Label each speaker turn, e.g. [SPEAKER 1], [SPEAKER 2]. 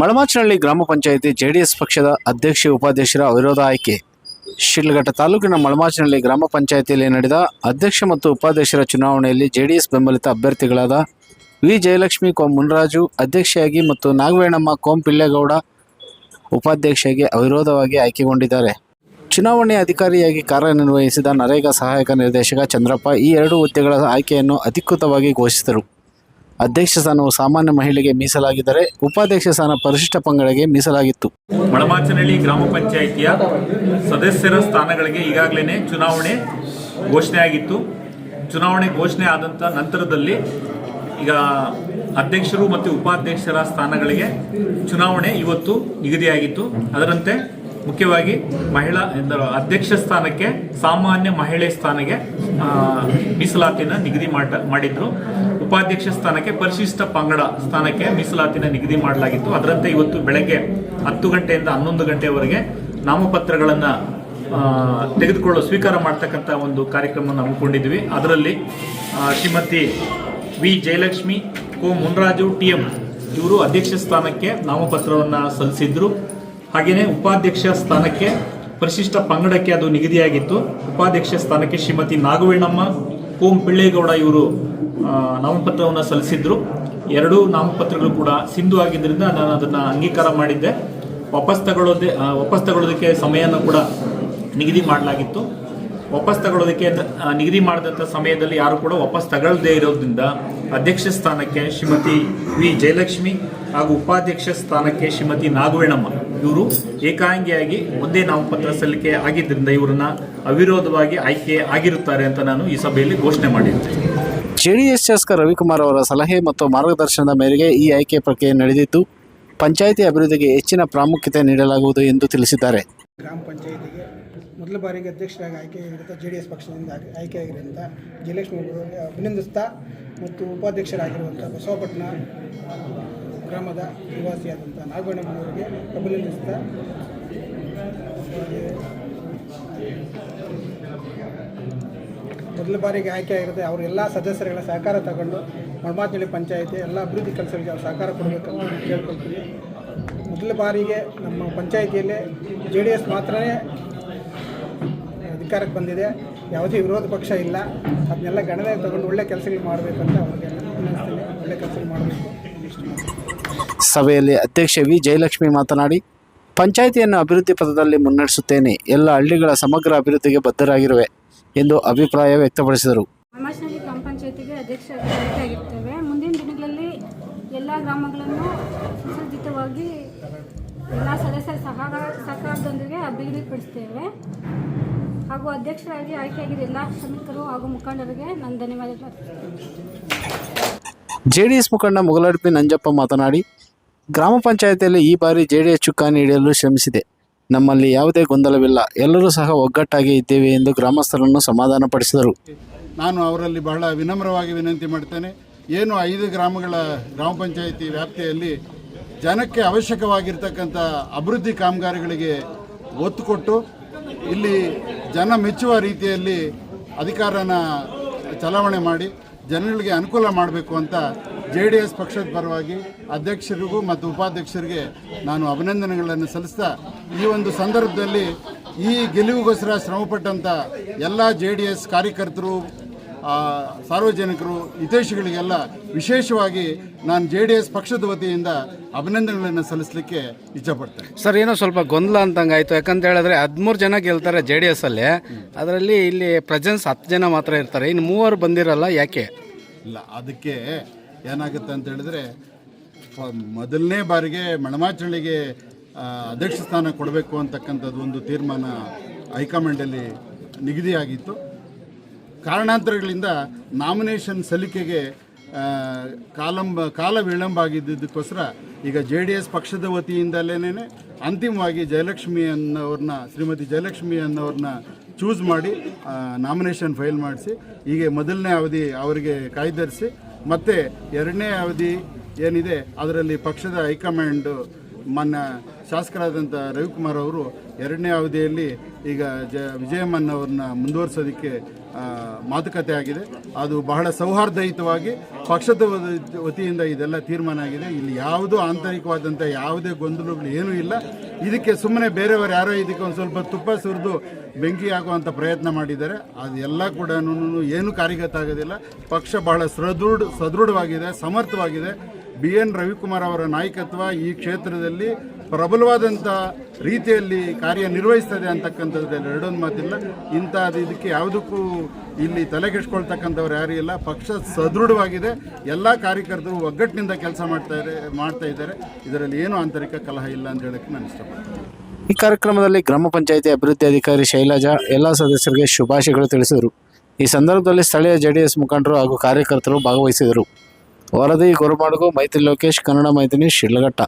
[SPEAKER 1] ಮಳಮಾಚನಹಳ್ಳಿ ಗ್ರಾಮ ಪಂಚಾಯಿತಿ ಜೆಡಿಎಸ್ ಪಕ್ಷದ ಅಧ್ಯಕ್ಷ ಉಪಾಧ್ಯಕ್ಷರ ಅವಿರೋಧ ಆಯ್ಕೆ. ಶಿಡ್ಲಘಟ್ಟ ತಾಲೂಕಿನ ಮಳಮಾಚನಹಳ್ಳಿ ಗ್ರಾಮ ಪಂಚಾಯಿತಿಯಲ್ಲಿ ನಡೆದ ಅಧ್ಯಕ್ಷ ಮತ್ತು ಉಪಾಧ್ಯಕ್ಷರ ಚುನಾವಣೆಯಲ್ಲಿ ಜೆಡಿಎಸ್ ಬೆಂಬಲಿತ ಅಭ್ಯರ್ಥಿಗಳಾದ ವಿ. ಜಯಲಕ್ಷ್ಮಿ ಕೋಂ ಮುನ್ರಾಜು ಅಧ್ಯಕ್ಷೆಯಾಗಿ ಮತ್ತು ನಾಗವೇಣಮ್ಮ ಕೋಂ ಪಿಲ್ಲೇಗೌಡ ಉಪಾಧ್ಯಕ್ಷೆಯಾಗಿ ಅವಿರೋಧವಾಗಿ ಆಯ್ಕೆಗೊಂಡಿದ್ದಾರೆ. ಚುನಾವಣೆ ಅಧಿಕಾರಿಯಾಗಿ ಕಾರ್ಯನಿರ್ವಹಿಸಿದ ನರೇಗಾ ಸಹಾಯಕ ನಿರ್ದೇಶಕ ಚಂದ್ರಪ್ಪ ಈ ಎರಡು ಹುದ್ದೆಗಳ ಆಯ್ಕೆಯನ್ನು ಅಧಿಕೃತವಾಗಿ ಘೋಷಿಸಿದರು. ಅಧ್ಯಕ್ಷ ಸ್ಥಾನವು ಸಾಮಾನ್ಯ ಮಹಿಳೆಗೆ ಮೀಸಲಾಗಿದ್ದರೆ ಉಪಾಧ್ಯಕ್ಷ ಸ್ಥಾನ ಪರಿಶಿಷ್ಟ ಪಂಗಡಗೆ ಮೀಸಲಾಗಿತ್ತು.
[SPEAKER 2] ಮಳಮಾಚನಹಳ್ಳಿ ಗ್ರಾಮ ಪಂಚಾಯಿತಿಯ ಸದಸ್ಯರ ಸ್ಥಾನಗಳಿಗೆ ಈಗಾಗಲೇ ಚುನಾವಣೆ ಘೋಷಣೆ ಆಗಿತ್ತು. ಚುನಾವಣೆ ಘೋಷಣೆ ಆದಂಥ ನಂತರದಲ್ಲಿ ಈಗ ಅಧ್ಯಕ್ಷರು ಮತ್ತು ಉಪಾಧ್ಯಕ್ಷರ ಸ್ಥಾನಗಳಿಗೆ ಚುನಾವಣೆ ಇವತ್ತು ನಿಗದಿಯಾಗಿತ್ತು. ಅದರಂತೆ ಮುಖ್ಯವಾಗಿ ಮಹಿಳಾ ಅಧ್ಯಕ್ಷ ಸ್ಥಾನಕ್ಕೆ, ಸಾಮಾನ್ಯ ಮಹಿಳೆ ಸ್ಥಾನಕ್ಕೆ ಮೀಸಲಾತಿನ ನಿಗದಿ ಮಾಡ, ಮಾಡಿದ್ರು. ಉಪಾಧ್ಯಕ್ಷ ಸ್ಥಾನಕ್ಕೆ ಪರಿಶಿಷ್ಟ ಪಂಗಡ ಸ್ಥಾನಕ್ಕೆ ಮೀಸಲಾತಿನ ನಿಗದಿ ಮಾಡಲಾಗಿತ್ತು. ಅದರಂತೆ ಇವತ್ತು ಬೆಳಗ್ಗೆ ಹತ್ತು ಗಂಟೆಯಿಂದ ಹನ್ನೊಂದು ಗಂಟೆವರೆಗೆ ನಾಮಪತ್ರಗಳನ್ನು ತೆಗೆದುಕೊಳ್ಳೋ, ಸ್ವೀಕಾರ ಮಾಡ್ತಕ್ಕಂಥ ಒಂದು ಕಾರ್ಯಕ್ರಮವನ್ನು ಹಮ್ಮಿಕೊಂಡಿದ್ವಿ ಅದರಲ್ಲಿ ಶ್ರೀಮತಿ ವಿ ಜಯಲಕ್ಷ್ಮಿ, ಕೋ ಮುನ್ರಾಜು, ಟಿ ಎಂ ಇವರು ಅಧ್ಯಕ್ಷ ಸ್ಥಾನಕ್ಕೆ ನಾಮಪತ್ರವನ್ನು ಸಲ್ಲಿಸಿದ್ರು. ಹಾಗೆಯೇ ಉಪಾಧ್ಯಕ್ಷ ಸ್ಥಾನಕ್ಕೆ ಪರಿಶಿಷ್ಟ ಪಂಗಡಕ್ಕೆ ಅದು ನಿಗದಿಯಾಗಿತ್ತು. ಉಪಾಧ್ಯಕ್ಷ ಸ್ಥಾನಕ್ಕೆ ಶ್ರೀಮತಿ ನಾಗವೇಣಮ್ಮ ಕೋಂ ಪಿಳ್ಳೇಗೌಡ ಇವರು ನಾಮಪತ್ರವನ್ನು ಸಲ್ಲಿಸಿದ್ರು. ಎರಡೂ ನಾಮಪತ್ರಗಳು ಕೂಡ ಸಿಂಧು ಆಗಿದ್ದರಿಂದ ನಾನು ಅದನ್ನು ಅಂಗೀಕಾರ ಮಾಡಿದ್ದೆ. ವಾಪಸ್ ತಗೊಳ್ಳೋದೇ ವಾಪಸ್ ತಗೊಳ್ಳೋದಕ್ಕೆ ಸಮಯವನ್ನು ಕೂಡ ನಿಗದಿ ಮಾಡಲಾಗಿತ್ತು. ವಾಪಸ್ ತಗೊಳ್ಳೋದಕ್ಕೆ ನಿಗದಿ ಮಾಡಿದಂಥ ಸಮಯದಲ್ಲಿ ಯಾರು ಕೂಡ ವಾಪಸ್ ತಗೊಳ್ಳದೇ ಇರೋದ್ರಿಂದ ಅಧ್ಯಕ್ಷ ಸ್ಥಾನಕ್ಕೆ ಶ್ರೀಮತಿ ವಿ. ಜಯಲಕ್ಷ್ಮಿ ಹಾಗೂ ಉಪಾಧ್ಯಕ್ಷ ಸ್ಥಾನಕ್ಕೆ ಶ್ರೀಮತಿ ನಾಗವೇಣಮ್ಮ. ಇವರು ಏಕಾಂಗಿಯಾಗಿ ಒಂದೇ ನಾಮಪತ್ರ ಸಲ್ಲಿಕೆ ಆಗಿದ್ದರಿಂದ ಇವರನ್ನ ಅವಿರೋಧವಾಗಿ ಆಯ್ಕೆ ಆಗಿರುತ್ತಾರೆ ಅಂತ ನಾನು ಈ ಸಭೆಯಲ್ಲಿ ಘೋಷಣೆ ಮಾಡಿದ್ದೇನೆ
[SPEAKER 1] ಜೆಡಿಎಸ್ ಶಾಸಕ ರವಿಕುಮಾರ್ ಅವರ ಸಲಹೆ ಮತ್ತು ಮಾರ್ಗದರ್ಶನದ ಮೇರೆಗೆ ಈ ಆಯ್ಕೆ ಪ್ರಕ್ರಿಯೆ ನಡೆದಿದ್ದು ಪಂಚಾಯಿತಿ ಅಭಿವೃದ್ಧಿಗೆ ಹೆಚ್ಚಿನ ಪ್ರಾಮುಖ್ಯತೆ ನೀಡಲಾಗುವುದು ಎಂದು ತಿಳಿಸಿದ್ದಾರೆ.
[SPEAKER 3] ಗ್ರಾಮ ಪಂಚಾಯಿತಿಗೆ ಮೊದಲ ಬಾರಿಗೆ ಅಧ್ಯಕ್ಷರಾಗಿ ಆಯ್ಕೆಯಾಗಿರುತ್ತ ಜೆ ಡಿ ಎಸ್ ಪಕ್ಷದಿಂದ ಆಯ್ಕೆ- ಆಯ್ಕೆಯಾಗಿರುವಂಥ ಜಯಲಕ್ಷ್ಮಿ ಅವರಿಗೆ ಅಭಿನಂದಿಸ್ತಾ ಮತ್ತು ಉಪಾಧ್ಯಕ್ಷರಾಗಿರುವಂಥ ಬಸವಪಟ್ಟಣ ಗ್ರಾಮದ ನಿವಾಸಿಯಾದಂಥ ನಾಗಣ್ಣಮ್ಮನವರಿಗೆ ಅಭಿನಂದಿಸ್ತಾ ಮೊದಲ ಬಾರಿಗೆ ಆಯ್ಕೆಯಾಗಿರುತ್ತೆ ಅವರು ಎಲ್ಲ ಸದಸ್ಯರುಗಳ ಸಹಕಾರ ತಗೊಂಡು ಮಳಮಾಚನಹಳ್ಳಿ ಪಂಚಾಯಿತಿ ಎಲ್ಲ ಅಭಿವೃದ್ಧಿ ಕೆಲಸಗಳಿಗೆ ಅವ್ರು ಸಹಕಾರ ಕೊಡಬೇಕಂತ ಕೇಳ್ಕೊಳ್ತೀವಿ. ಮೊದಲ ಬಾರಿಗೆ ನಮ್ಮ ಪಂಚಾಯಿತಿಯಲ್ಲಿ ಜೆ ಡಿ ಎಸ್ ಮಾತ್ರನೇ ಅಧಿಕಾರಕ್ಕೆ ಬಂದಿದೆ. ಯಾವುದೇ ವಿರೋಧ ಪಕ್ಷ ಇಲ್ಲ. ಅದನ್ನೆಲ್ಲ ಗಣನೆ ತಗೊಂಡು ಒಳ್ಳೆ ಕೆಲಸಗಳು ಮಾಡಬೇಕಂತ ಅವ್ರಿಗೆ ಒಳ್ಳೆ ಕೆಲಸಗಳು ಮಾಡಬೇಕು.
[SPEAKER 1] ಸಭೆಯಲ್ಲಿ ಅಧ್ಯಕ್ಷೆ ವಿ. ಜಯಲಕ್ಷ್ಮಿ ಮಾತನಾಡಿ ಪಂಚಾಯಿತಿಯನ್ನು ಅಭಿವೃದ್ಧಿ ಪಥದಲ್ಲಿ ಮುನ್ನಡೆಸುತ್ತೇನೆ ಎಲ್ಲ ಹಳ್ಳಿಗಳ ಸಮಗ್ರ ಅಭಿವೃದ್ಧಿಗೆ ಬದ್ಧರಾಗಿರುವೆ ಎಂದು ಅಭಿಪ್ರಾಯ ವ್ಯಕ್ತಪಡಿಸಿದರು.
[SPEAKER 4] ಗ್ರಾಮ ಪಂಚಾಯತಿಗೆ ಮುಂದಿನ ದಿನಗಳಲ್ಲಿ ಎಲ್ಲ ಗ್ರಾಮಗಳನ್ನು ಸುಸಜ್ಜಿತವಾಗಿ ಎಲ್ಲ ಸದಸ್ಯರ ಸಹಕಾರ ಸಹಕಾರದೊಂದಿಗೆ ಅಭಿವೃದ್ಧಿಪಡಿಸ್ತೇವೆ ಹಾಗೂ ಅಧ್ಯಕ್ಷರಾಗಿ ಆಯ್ಕೆಯಾಗಿದ್ದ ಎಲ್ಲ ಶ್ರಮಿಕರು ಹಾಗೂ ಮುಖಂಡರಿಗೆ ನಾನು ಧನ್ಯವಾದಗಳು.
[SPEAKER 1] ಜೆಡಿಎಸ್ ಮುಖಂಡ ಮುಗಲಡ್ಪಿ ನಂಜಪ್ಪ ಮಾತನಾಡಿ ಗ್ರಾಮ ಪಂಚಾಯಿತಿಯಲ್ಲಿ ಈ ಬಾರಿ ಜೆ ಡಿ ಎಸ್ ಚುಕ್ಕಾಣಿ ಹಿಡಿಯಲು ಶ್ರಮಿಸಿದೆ. ನಮ್ಮಲ್ಲಿ ಯಾವುದೇ ಗೊಂದಲವಿಲ್ಲ. ಎಲ್ಲರೂ ಸಹ ಒಗ್ಗಟ್ಟಾಗಿ ಇದ್ದೇವೆ ಎಂದು ಗ್ರಾಮಸ್ಥರನ್ನು ಸಮಾಧಾನಪಡಿಸಿದರು.
[SPEAKER 5] ನಾನು ಅವರಲ್ಲಿ ಬಹಳ ವಿನಮ್ರವಾಗಿ ವಿನಂತಿ ಮಾಡ್ತೇನೆ. ಏನು ಐದು ಗ್ರಾಮಗಳ ಗ್ರಾಮ ಪಂಚಾಯಿತಿ ವ್ಯಾಪ್ತಿಯಲ್ಲಿ ಜನಕ್ಕೆ ಅವಶ್ಯಕವಾಗಿರ್ತಕ್ಕಂಥ ಅಭಿವೃದ್ಧಿ ಕಾಮಗಾರಿಗಳಿಗೆ ಒತ್ತು ಕೊಟ್ಟು, ಇಲ್ಲಿ ಜನ ಮೆಚ್ಚುವ ರೀತಿಯಲ್ಲಿ ಅಧಿಕಾರನ ಚಲಾವಣೆ ಮಾಡಿ, ಜನಗಳಿಗೆ ಅನುಕೂಲ ಮಾಡಬೇಕು ಅಂತ ಜೆ ಡಿ ಎಸ್ ಪಕ್ಷದ ಪರವಾಗಿ ಅಧ್ಯಕ್ಷರಿಗೂ ಮತ್ತು ಉಪಾಧ್ಯಕ್ಷರಿಗೆ ನಾನು ಅಭಿನಂದನೆಗಳನ್ನು ಸಲ್ಲಿಸ್ತಾ ಈ ಒಂದು ಸಂದರ್ಭದಲ್ಲಿ ಈ ಗೆಲುವಿಗೋಸ್ಕರ ಶ್ರಮಪಟ್ಟಂಥ ಎಲ್ಲ ಜೆ ಡಿ ಎಸ್ ಕಾರ್ಯಕರ್ತರು ಸಾರ್ವಜನಿಕರು ಹಿತೈಷಿಗಳಿಗೆಲ್ಲ ವಿಶೇಷವಾಗಿ ನಾನು ಜೆ ಡಿ ಎಸ್ ಪಕ್ಷದ ವತಿಯಿಂದ ಅಭಿನಂದನೆಗಳನ್ನು ಸಲ್ಲಿಸಲಿಕ್ಕೆ ಇಚ್ಛಪಡ್ತೇನೆ.
[SPEAKER 6] ಸರ್ ಏನೋ ಸ್ವಲ್ಪ ಗೊಂದಲ ಅಂತಂಗೆ ಆಯಿತು ಯಾಕಂತ ಹೇಳಿದ್ರೆ ಹದಿಮೂರು ಜನ ಗೆಲ್ತಾರೆ ಜೆ ಡಿ ಎಸ್ ಅಲ್ಲಿ ಅದರಲ್ಲಿ ಇಲ್ಲಿ ಪ್ರೆಸೆನ್ಸ್ ಹತ್ತು ಜನ ಮಾತ್ರ ಇರ್ತಾರೆ. ಇನ್ನು ಮೂವರು ಬಂದಿರಲ್ಲ ಯಾಕೆ?
[SPEAKER 5] ಇಲ್ಲ ಅದಕ್ಕೆ ಏನಾಗುತ್ತೆ ಅಂತ ಹೇಳಿದ್ರೆ ಮೊದಲನೇ ಬಾರಿಗೆ ಮಣಮಾಚಳಿಗೆ ಅಧ್ಯಕ್ಷ ಸ್ಥಾನ ಕೊಡಬೇಕು ಅಂತಕ್ಕಂಥದ್ದು ಒಂದು ತೀರ್ಮಾನ ಹೈಕಮಾಂಡಲ್ಲಿ ನಿಗದಿಯಾಗಿತ್ತು. ಕಾರಣಾಂತರಗಳಿಂದ ನಾಮಿನೇಷನ್ ಸಲ್ಲಿಕೆಗೆ ಕಾಲಂಬ, ಕಾಲ ವಿಳಂಬ ಆಗಿದ್ದಕ್ಕೋಸ್ಕರ ಈಗ ಜೆ ಡಿ ಎಸ್ ಪಕ್ಷದ ವತಿಯಿಂದಲೇ ಅಂತಿಮವಾಗಿ ಜಯಲಕ್ಷ್ಮಿ ಅನ್ನೋರನ್ನ ಶ್ರೀಮತಿ ಜಯಲಕ್ಷ್ಮಿ ಅನ್ನೋರನ್ನ ಚೂಸ್ ಮಾಡಿ ನಾಮಿನೇಷನ್ ಫೈಲ್ ಮಾಡಿಸಿ, ಹೀಗೆ ಮೊದಲನೇ ಅವಧಿ ಅವರಿಗೆ ಕಾಯ್ದಿರಿಸಿ ಮತ್ತು ಎರಡನೇ ಅವಧಿ ಏನಿದೆ, ಅದರಲ್ಲಿ ಪಕ್ಷದ ಹೈಕಮಾಂಡ್ ಮನ್ನ ಶಾಸಕರಾದಂಥ ರವಿಕುಮಾರ್ ಅವರು ಎರಡನೇ ಅವಧಿಯಲ್ಲಿ ಈಗ ಜ ವಿಜಯಮ್ಮನ್ ಅವ್ರನ್ನ ಮಾತುಕತೆ ಆಗಿದೆ. ಅದು ಬಹಳ ಸೌಹಾರ್ದಯುತವಾಗಿ ಪಕ್ಷದ ವತಿಯಿಂದ ಇದೆಲ್ಲ ತೀರ್ಮಾನ ಆಗಿದೆ. ಇಲ್ಲಿ ಯಾವುದೂ ಆಂತರಿಕವಾದಂಥ ಯಾವುದೇ ಗೊಂದಲಗಳು ಏನೂ ಇಲ್ಲ. ಇದಕ್ಕೆ ಸುಮ್ಮನೆ ಬೇರೆಯವರು ಯಾರೋ ಇದಕ್ಕೆ ಒಂದು ಸ್ವಲ್ಪ ತುಪ್ಪ ಸುರಿದು ಬೆಂಕಿ ಹಾಕುವಂಥ ಪ್ರಯತ್ನ ಮಾಡಿದ್ದಾರೆ. ಅದೆಲ್ಲ ಕೂಡ ಏನು ಕಾರ್ಯಗತ ಆಗೋದಿಲ್ಲ ಪಕ್ಷ ಬಹಳ ಸದೃಢ, ಸದೃಢವಾಗಿದೆ, ಸಮರ್ಥವಾಗಿದೆ. ಬಿ ಎನ್ ರವಿಕುಮಾರ್ ಅವರ ನಾಯಕತ್ವ ಈ ಕ್ಷೇತ್ರದಲ್ಲಿ ಪ್ರಬಲವಾದಂಥ ರೀತಿಯಲ್ಲಿ ಕಾರ್ಯನಿರ್ವಹಿಸ್ತದೆ ಅಂತಕ್ಕಂಥದ್ರಲ್ಲಿ ಎರಡೊಂದು ಮಾತಿಲ್ಲ. ಇಂಥದ್ದು ಇದಕ್ಕೆ ಯಾವುದಕ್ಕೂ ಇಲ್ಲಿ ತಲೆ ಕೆಡ್ಸ್ಕೊಳ್ತಕ್ಕಂಥವ್ರು ಯಾರೂ ಇಲ್ಲ. ಪಕ್ಷ ಸದೃಢವಾಗಿದೆ. ಎಲ್ಲ ಕಾರ್ಯಕರ್ತರು ಒಗ್ಗಟ್ಟಿನಿಂದ ಕೆಲಸ ಮಾಡ್ತಾ ಇದೆ ಮಾಡ್ತಾ ಇದ್ದಾರೆ. ಇದರಲ್ಲಿ ಏನೂ ಆಂತರಿಕ ಕಲಹ ಇಲ್ಲ ಅಂತ ಹೇಳಕ್ಕೆ ನಾನು ಇಷ್ಟಪಡ್ತೀನಿ.
[SPEAKER 1] ಈ ಕಾರ್ಯಕ್ರಮದಲ್ಲಿ ಗ್ರಾಮ ಪಂಚಾಯಿತಿ ಅಭಿವೃದ್ಧಿ ಅಧಿಕಾರಿ ಶೈಲಜಾ, ಎಲ್ಲ ಸದಸ್ಯರಿಗೆ ಶುಭಾಶಯಗಳು ತಿಳಿಸಿದರು. ಈ ಸಂದರ್ಭದಲ್ಲಿ ಸ್ಥಳೀಯ ಜೆಡಿಎಸ್ ಮುಖಂಡರು ಹಾಗೂ ಕಾರ್ಯಕರ್ತರು ಭಾಗವಹಿಸಿದರು. ವರದಿ ಗುರುಮಾಡುಗು ಮೈತ್ರಿ ಲೋಕೇಶ್, ಕನ್ನಡ ಮೈತ್ರಿ ಶಿಡ್ಲಘಟ್ಟ.